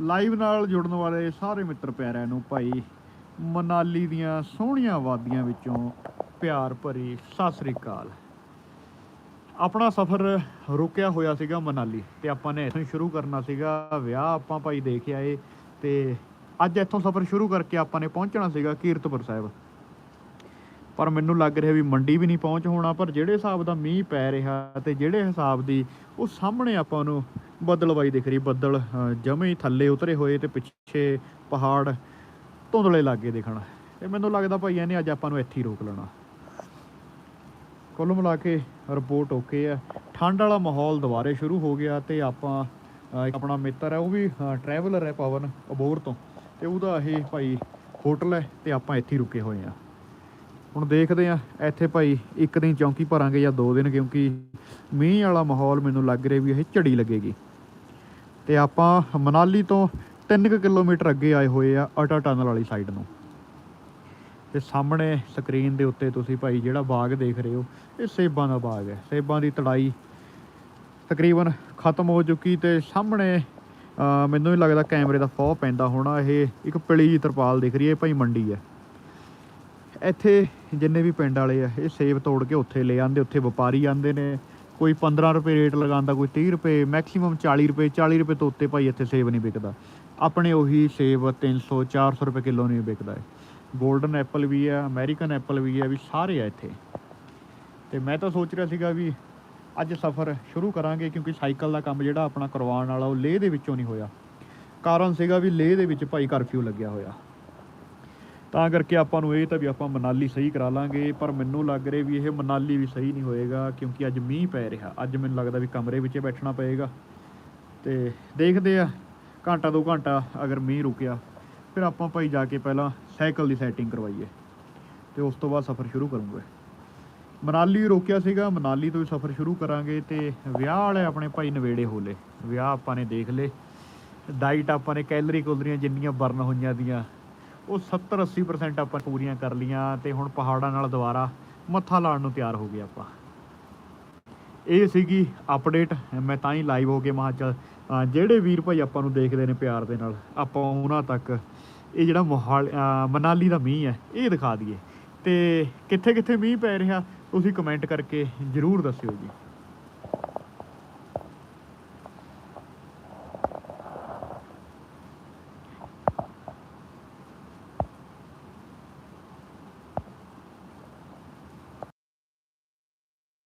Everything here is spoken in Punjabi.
ਲਾਈਵ ਨਾਲ ਜੁੜਨ ਵਾਲੇ ਸਾਰੇ ਮਿੱਤਰ ਪਿਆਰਿਆਂ ਨੂੰ ਭਾਈ ਮਨਾਲੀ ਦੀਆਂ ਸੋਹਣੀਆਂ ਵਾਦੀਆਂ ਵਿੱਚੋਂ ਪਿਆਰ ਭਰੀ ਸਤਿ ਸ੍ਰੀ ਅਕਾਲ। ਆਪਣਾ ਸਫ਼ਰ ਰੁਕਿਆ ਹੋਇਆ ਸੀਗਾ ਮਨਾਲੀ ਤੇ ਆਪਾਂ ਨੇ ਇੱਥੋਂ ਹੀ ਸ਼ੁਰੂ ਕਰਨਾ ਸੀਗਾ, ਵਿਆਹ ਆਪਾਂ ਭਾਈ ਦੇਖ ਆਏ ਤੇ ਅੱਜ ਇੱਥੋਂ ਸਫ਼ਰ ਸ਼ੁਰੂ ਕਰਕੇ ਆਪਾਂ ਨੇ ਪਹੁੰਚਣਾ ਸੀਗਾ ਕੀਰਤਪੁਰ ਸਾਹਿਬ। ਪਰ ਮੈਨੂੰ ਲੱਗ ਰਿਹਾ ਵੀ ਮੰਡੀ ਵੀ ਨਹੀਂ ਪਹੁੰਚ ਹੋਣਾ, ਪਰ ਜਿਹੜੇ ਹਿਸਾਬ ਦਾ ਮੀਂਹ ਪੈ ਰਿਹਾ ਤੇ ਜਿਹੜੇ ਹਿਸਾਬ ਦੀ ਉਹ ਸਾਹਮਣੇ ਆਪਾਂ ਨੂੰ ਬੱਦਲ ਬੱਦਲਵਾਈ ਦਿਖ ਰਹੀ ਬੱਦਲ ਅ, ਜਮੇ ਥੱਲੇ ਉਤਰੇ ਹੋਏ ਤੇ ਪਿੱਛੇ ਪਹਾੜ ਧੁੰਦਲੇ ਲੱਗੇ ਦਿਖਣ। ਤੇ ਮੈਨੂੰ ਲੱਗਦਾ ਭਾਈ ਇਹਨੇ ਅੱਜ ਆਪਾਂ ਨੂੰ ਇੱਥੇ ਹੀ ਰੋਕ ਲੈਣਾ। ਕੁੱਲ ਮਿਲਾ ਕੇ ਰਿਪੋਰਟ ਓਕੇ ਆ। ਠੰਡ ਵਾਲਾ ਮਾਹੌਲ ਦੁਬਾਰੇ ਸ਼ੁਰੂ ਹੋ ਗਿਆ ਤੇ ਆਪਾਂ ਆਪਣਾ ਮਿੱਤਰ ਹੈ ਉਹ ਵੀ ਟਰੈਵਲਰ ਹੈ ਪਵਨ ਅਬੋਰ ਤੋਂ। ਤੇ ਉਹਦਾ ਇਹ ਭਾਈ ਹੋਟਲ ਹੈ ਤੇ ਆਪਾਂ ਇੱਥੇ ਹੀ ਰੁਕੇ ਹੋਏ ਆ। ਹੁਣ ਦੇਖਦੇ ਆ ਇੱਥੇ ਭਾਈ ਇੱਕ ਦਿਨ ਚੌਂਕੀ ਭਰਾਂਗੇ ਜਾਂ ਦੋ ਦਿਨ ਕਿਉਂਕਿ ਮੀਂਹ ਵਾਲਾ ਮਾਹੌਲ ਮੈਨੂੰ ਲੱਗ ਰਿਹਾ ਵੀ ਇਹ ਝੜੀ ਲੱਗੇਗੀ। ਤੇ ਆਪਾਂ ਮਨਾਲੀ ਤੋਂ 3 ਕਿਲੋਮੀਟਰ ਅੱਗੇ ਆਏ ਹੋਏ ਆ ਅਟਾ ਟਨਲ ਵਾਲੀ ਸਾਈਡ ਨੂੰ। ਤੇ ਸਾਹਮਣੇ ਸਕਰੀਨ ਦੇ ਉੱਤੇ ਤੁਸੀਂ ਭਾਈ ਜਿਹੜਾ ਬਾਗ ਦੇਖ ਰਹੇ ਹੋ, ਇਹ ਸੇਬਾਂ ਦਾ ਬਾਗ ਹੈ। ਸੇਬਾਂ ਦੀ ਤੜਾਈ ਤਕਰੀਬਨ ਖਤਮ ਹੋ ਚੁੱਕੀ ਤੇ ਸਾਹਮਣੇ ਮੈਨੂੰ ਹੀ ਲੱਗਦਾ ਕੈਮਰੇ ਦਾ ਫੋਹ ਪੈਂਦਾ ਹੋਣਾ, ਇਹ ਇੱਕ ਪਿਲੀ ਜਿਹੀ ਤਰਪਾਲ ਦਿਖ ਰਹੀ ਹੈ ਭਾਈ ਮੰਡੀ ਹੈ। ਇੱਥੇ ਜਿੰਨੇ ਵੀ ਪਿੰਡ ਵਾਲੇ ਆ, ਇਹ ਸੇਬ ਤੋੜ ਕੇ ਉੱਥੇ ਲੈ ਆਂਦੇ ਉੱਥੇ ਵਪਾਰੀ ਆਂਦੇ ਨੇ ਕੋਈ 15 ਰੁਪਏ ਰੇਟ ਲਗਾਉਂਦਾ, ਕੋਈ 30 ਰੁਪਏ ਮੈਕਸਿਮਮ 40 ਰੁਪਏ 40 ਰੁਪਏ ਤੋਂ ਉੱਤੇ ਭਾਈ ਇੱਥੇ ਸੇਬ ਨਹੀਂ ਵਿਕਦਾ। ਆਪਣੇ ਉਹੀ ਸੇਬ 300 400 ਰੁਪਏ ਕਿਲੋ ਨਹੀਂ ਵਿਕਦਾ ਹੈ 골ਡਨ ਐਪਲ ਵੀ ਆ ਅਮਰੀਕਨ ਐਪਲ ਵੀ ਆ ਵੀ ਸਾਰੇ ਆ ਇੱਥੇ। ਤੇ ਮੈਂ ਤਾਂ ਸੋਚ ਰਿਹਾ ਸੀਗਾ ਵੀ ਅੱਜ ਸਫ਼ਰ ਸ਼ੁਰੂ ਕਰਾਂਗੇ, ਕਿਉਂਕਿ ਸਾਈਕਲ ਦਾ ਕੰਮ ਜਿਹੜਾ ਆਪਣਾ ਕਰਵਾਉਣ ਵਾਲਾ ਉਹ ਲੇਹ ਦੇ ਵਿੱਚੋਂ ਨਹੀਂ ਹੋਇਆ। ਕਾਰਨ ਸੀਗਾ ਵੀ ਲੇਹ ਦੇ ਵਿੱਚ ਭਾਈ ਕਰਫਿਊ ਲੱਗਿਆ ਹੋਇਆ। ਤਾਂ ਕਰਕੇ ਆਪਾਂ ਨੂੰ ਇਹ ਤਾਂ ਵੀ ਆਪਾਂ ਮਨਾਲੀ ਸਹੀ ਕਰਾ ਲਾਂਗੇ, ਪਰ ਮੈਨੂੰ ਲੱਗ ਰਿਹਾ ਵੀ ਇਹ ਮਨਾਲੀ ਵੀ ਸਹੀ ਨਹੀਂ ਹੋਏਗਾ, ਕਿਉਂਕਿ ਅੱਜ ਮੀਂਹ ਪੈ ਰਿਹਾ। ਅੱਜ ਮੈਨੂੰ ਲੱਗਦਾ ਵੀ ਕਮਰੇ ਵਿੱਚ ਬੈਠਣਾ ਪਏਗਾ। ਤੇ ਦੇਖਦੇ ਆ, ਘੰਟਾ ਦੋ ਘੰਟਾ ਅਗਰ ਮੀਂਹ ਰੁਕਿਆ, ਫਿਰ ਆਪਾਂ ਭਾਈ ਜਾ ਕੇ ਪਹਿਲਾਂ ਸਾਈਕਲ ਦੀ ਸੈਟਿੰਗ ਕਰਵਾਈਏ, ਤੇ ਉਸ ਤੋਂ ਬਾਅਦ ਸਫ਼ਰ ਸ਼ੁਰੂ ਕਰੂੰਗੇ। ਮਨਾਲੀ ਰੋਕਿਆ ਸੀਗਾ, ਮਨਾਲੀ ਤੋਂ ਹੀ ਸਫ਼ਰ ਸ਼ੁਰੂ ਕਰਾਂਗੇ, ਤੇ ਵਿਆਹ ਵਾਲੇ ਆਪਣੇ ਭਾਈ ਨਵੇੜੇ ਹੋਲੇ ਵਿਆਹ ਆਪਾਂ ਨੇ ਦੇਖ ਲਏ। ਡਾਈਟ ਆਪਾਂ ਨੇ, ਕੈਲਰੀ ਕੁਲਰੀਆਂ ਜਿੰਨੀਆਂ ਬਰਨ ਹੋਈਆਂ ਦੀਆਂ ਉਹ 70 80% ਆਪਾਂ ਪੂਰੀਆਂ ਕਰ ਲੀਆਂ ਤੇ ਹੁਣ ਪਹਾੜਾਂ ਨਾਲ ਦੁਬਾਰਾ ਮੱਥਾ ਲਾਉਣ ਨੂੰ ਤਿਆਰ ਹੋ ਗਏ ਆਪਾਂ। ਇਹ ਸੀਗੀ ਅਪਡੇਟ ਮੈਂ ਤਾਂ ਹੀ ਲਾਈਵ ਹੋ ਕੇ ਮਹਾਂ ਚੱਲ। ਜਿਹੜੇ ਵੀਰ ਭਾਈ ਆਪਾਂ ਨੂੰ ਦੇਖਦੇ ਨੇ ਪਿਆਰ ਦੇ ਨਾਲ, ਆਪਾਂ ਉਹਨਾਂ ਤੱਕ ਇਹ ਜਿਹੜਾ ਮੋਹਾਲ ਮਨਾਲੀ ਦਾ ਮੀਂਹ ਹੈ, ਇਹ ਦਿਖਾ ਦਈਏ। ਤੇ ਕਿੱਥੇ ਕਿੱਥੇ ਮੀਂਹ ਪੈ ਰਿਹਾ, ਤੁਸੀਂ ਕਮੈਂਟ ਕਰਕੇ ਜਰੂਰ ਦੱਸਿਓ ਜੀ।